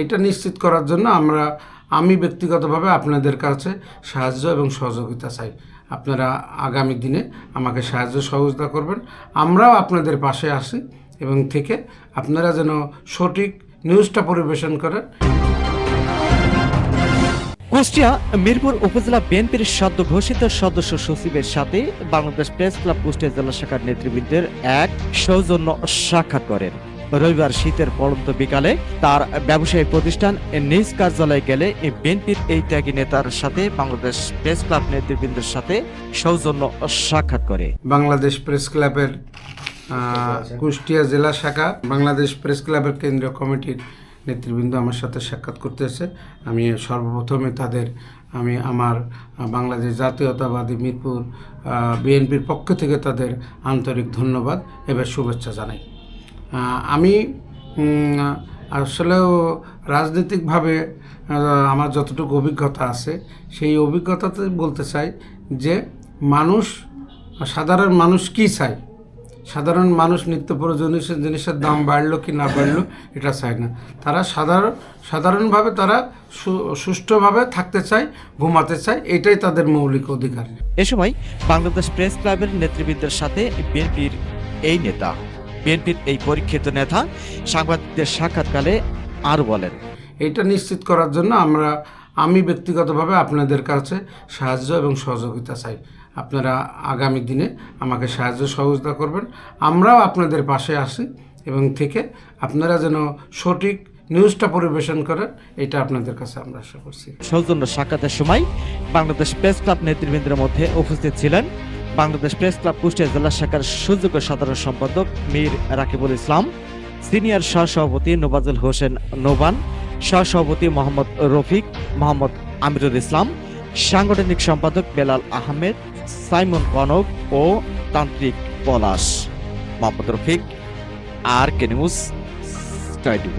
এটা নিশ্চিত করার জন্য আমরা, আমি ব্যক্তিগতভাবে আপনাদের কাছে সাহায্য এবং সহযোগিতা চাই। আপনারা আগামী দিনে আমাকে সাহায্য সহযোগিতা করবেন। আমরাও আপনাদের পাশে আসি এবং থেকে আপনারা যেন সঠিক নিউজটা পরিবেশন করেন। কুষ্টিয়া, মিরপুর উপজেলা বিএনপির সদ্য ঘোষিত সদস্য সচিবের সাথে বাংলাদেশ প্রেস ক্লাব কুষ্টিয়া জেলা শাখার নেতৃবৃন্দের এক সৌজন্য সাক্ষাৎ করেন। রবিবার শীতের পড়ন্ত বিকালে তার ব্যবসায়ী প্রতিষ্ঠান নিজ কার্যালয়ে গেলে বিএনপির এই ত্যাগী নেতার সাথে বাংলাদেশ প্রেস ক্লাব নেতৃবৃন্দের সাথে সৌজন্য সাক্ষাৎ করে। বাংলাদেশ প্রেস ক্লাবের কুষ্টিয়া জেলা শাখা, বাংলাদেশ প্রেস ক্লাবের কেন্দ্রীয় কমিটির নেতৃবৃন্দ আমার সাথে সাক্ষাৎ করতে এসে আমি সর্বপ্রথমে তাদের, আমি আমার বাংলাদেশ জাতীয়তাবাদী মিরপুর বিএনপির পক্ষ থেকে তাদের আন্তরিক ধন্যবাদ। এবার শুভেচ্ছা জানাই। আমি আসলেও রাজনৈতিকভাবে আমার যতটুকু অভিজ্ঞতা আছে, সেই অভিজ্ঞতাতে বলতে চাই যে মানুষ, সাধারণ মানুষ কি চায়? সাধারণ মানুষ নিত্য প্রয়োজনীয় জিনিসের দাম বাড়লো কি না বাড়লো, এটা চায় না। তারা সাধারণ সাধারণভাবে তারা সুষ্ঠুভাবে থাকতে চায়, ঘুমাতে চায়, এটাই তাদের মৌলিক অধিকার। এ সময় বাংলাদেশ প্রেস ক্লাবের নেতৃবৃন্দের সাথে বিএনপির এই নেতা বিএনপির এই পরীক্ষিত নেতা সাংবাদিকদের সাক্ষাৎকালে আর বলেন এটা নিশ্চিত করার জন্য আমরা আমি ব্যক্তিগতভাবে আপনাদের কাছে সাহায্য এবং সহযোগিতা চাই। আপনারা আগামী দিনে আমাকে সাহায্য সহযোগিতা করবেন। আমরাও আপনাদের পাশে আসি এবং থেকে আপনারা যেন সঠিক নিউজটা পরিবেশন করেন এটা আপনাদের কাছে আমরা আশা করছি। সৌজন্য সাক্ষাতের সময় বাংলাদেশ প্রেস ক্লাব নেতৃবৃন্দের মধ্যে উপস্থিত ছিলেন বাংলাদেশ প্রেস ক্লাব কুষ্টিয়া জেলা শাখার সুযোগ্য সাধারণ সম্পাদক মীর রাকিবুল ইসলাম, সিনিয়র সহসভাপতি নোবাজুল হোসেন নোবান, সহসভাপতি মোহাম্মদ রফিক মোহাম্মদ আমিরুল ইসলাম, সাংগঠনিক সম্পাদক বেলাল আহমেদ, সাইমন কনক ও তান্ত্রিক Palash. Mohammad Rafiq, R K news twenty